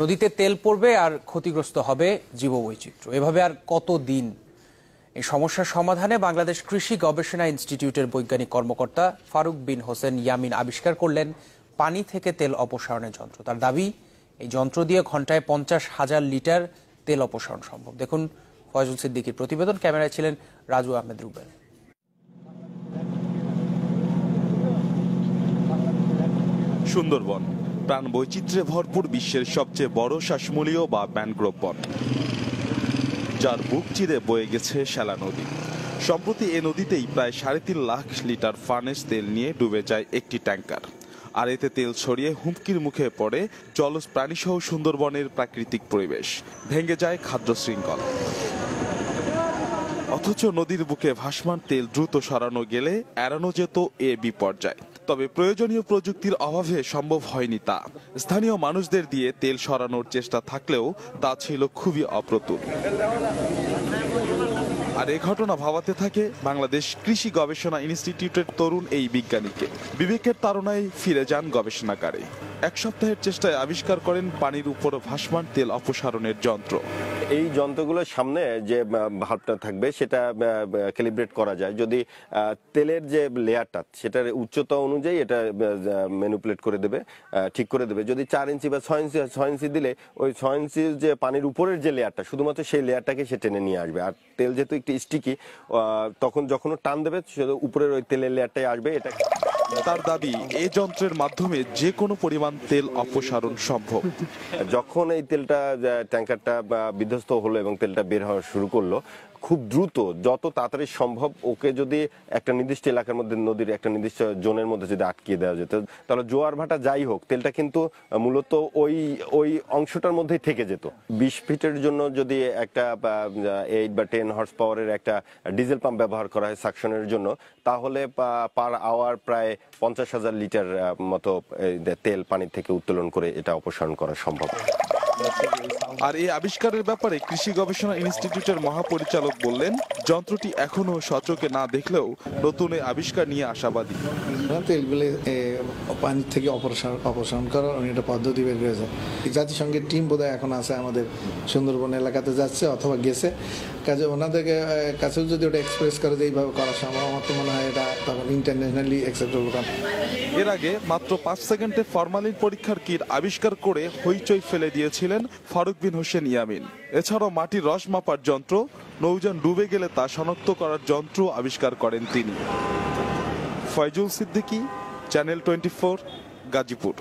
নদীতে তেল পড়বে আর ক্ষতিগ্রস্ত হবে জীববৈচিত্র্য। এভাবে আর কত দিন এই সমস্যার সমাধানে বাংলাদেশ কৃষি গবেষণা ইনস্টিটিউটের বৈজ্ঞানিক কর্মকর্তা ফারুক বিন হোসেন ইয়ামিন আবিষ্কার করলেন পানি থেকে তেল অপসারণের যন্ত্র। তার দাবি, এই যন্ত্র দিয়ে ঘন্টায় পঞ্চাশ হাজার লিটার তেল অপসারণ সম্ভব। দেখুন ফয়জুল সিদ্দিকীর প্রতিবেদন। ক্যামেরায় ছিলেন রাজু আহমেদ রুবেল। সুন্দরবন। প্রাণ বৈচিত্র্যে ভরপুর বিশ্বের সবচেয়ে বড় শ্বাসমূলীয় বা ম্যানগ্রোভ বন। যার বুক চিরে বয়ে গেছে শ্যালা নদী। সম্প্রতি এ নদীতেই প্রায় সাড়ে তিন লাখ লিটার ফার্নেস তেল নিয়ে ডুবে যায় একটি ট্যাঙ্কার আর এতে তেল ছড়িয়ে হুমকির মুখে পড়ে জলজ প্রাণীসহ সুন্দরবনের প্রাকৃতিক পরিবেশ। ভেঙে যায় খাদ্য শৃঙ্খল। অথচ নদীর বুকে ভাসমান তেল দ্রুত সরানো গেলে এড়ানো যেত এ বিপর্যয়। তবে প্রয়োজনীয় প্রযুক্তির অভাবে সম্ভব হয়নি তা। স্থানীয় মানুষদের দিয়ে তেল সরানোর চেষ্টা থাকলেও তা ছিল খুবই অপ্রতুল। আর এ ঘটনা ভাবাতে থাকে বাংলাদেশ কৃষি গবেষণা ইনস্টিটিউটের তরুণ এই বিজ্ঞানীকে। বিবেকের তারণায় ফিরে যান গবেষণাগারে এক সপ্তাহের চেষ্টায় আবিষ্কার করেন পানির উপর ভাসমান তেল অপসারণের যন্ত্র। এই যন্ত্রগুলোর সামনে যে ভাবটা থাকবে সেটা ক্যালিব্রেট করা যায়। যদি তেলের যে লেয়ারটা, সেটার উচ্চতা অনুযায়ী এটা ম্যানুপুলেট করে দেবে ঠিক করে দেবে। যদি চার ইঞ্চি বা ছয় ইঞ্চি ছয় ইঞ্চি দিলে ওই ছয় ইঞ্চির যে পানির উপরের যে লেয়ারটা, শুধুমাত্র সেই লেয়ারটাকে সে টেনে নিয়ে আসবে। আর তেল যেহেতু একটু স্টিকি তখন যখন টান দেবে উপরের ওই তেলের লেয়ারটাই আসবে এটা তার দাবি এই যন্ত্রের মাধ্যমে যে কোনো পরিমাণ তেল অপসারণ সম্ভব। যখন এই তেলটা ট্যাঙ্কারটা বিধ্বস্ত হলো এবং তেলটা বের হওয়া শুরু করল খুব দ্রুত, যত তাড়াতাড়ি সম্ভব ওকে যদি একটা নির্দিষ্ট এলাকার মধ্যে, নদীর একটা নির্দিষ্ট জোনের মধ্যে যদি আটকিয়ে দেওয়া যেত, তাহলে জোয়ার ভাটা যাই হোক, তেলটা কিন্তু মূলত ওই ওই অংশটার মধ্যেই থেকে যেত। বিশ ফিটের জন্য যদি একটা এইট বা টেন হর্স পাওয়ারের একটা ডিজেল পাম্প ব্যবহার করা হয় সাকশনের জন্য, তাহলে পার আওয়ার প্রায় পঞ্চাশ হাজার লিটার মতো তেল পানি থেকে উত্তোলন করে এটা অপসারণ করা সম্ভব। আর এই আবিষ্কারের ব্যাপারে কৃষি গবেষণা ইনস্টিটিউটের মহাপরিচালক বললেন, যন্ত্রটি এখনও সচকে না দেখলেও নতুন এই আবিষ্কার নিয়ে আশাবাদী। পানি থেকে অপসারণ করার উনি একটা পদ্ধতি বের হয়েছে। জাতিসংঘের টিম বোধহয় এখন আছে আমাদের সুন্দরবন এলাকাতে যাচ্ছে অথবা গেছে। কাজে, ওনাদেরকে কাছেও যদি ওটা এক্সপ্রেস করে যে এইভাবে করা সম্ভব, আমার তো মনে হয় এটা তখন ইন্টারন্যাশনালি অ্যাকসেপ্টেবল কারণ। এর আগে মাত্র পাঁচ সেকেন্ডে ফরমালিন পরীক্ষার কিট আবিষ্কার করে হইচই ফেলে দিয়েছিলেন ফারুক বিন হোসেন ইয়ামিন। এছাড়াও মাটির রস মাপার যন্ত্র, নৌযান ডুবে গেলে তা শনাক্ত করার যন্ত্র আবিষ্কার করেন তিনি। Foyzul Siddiqui, channel twenty four, Gazipur.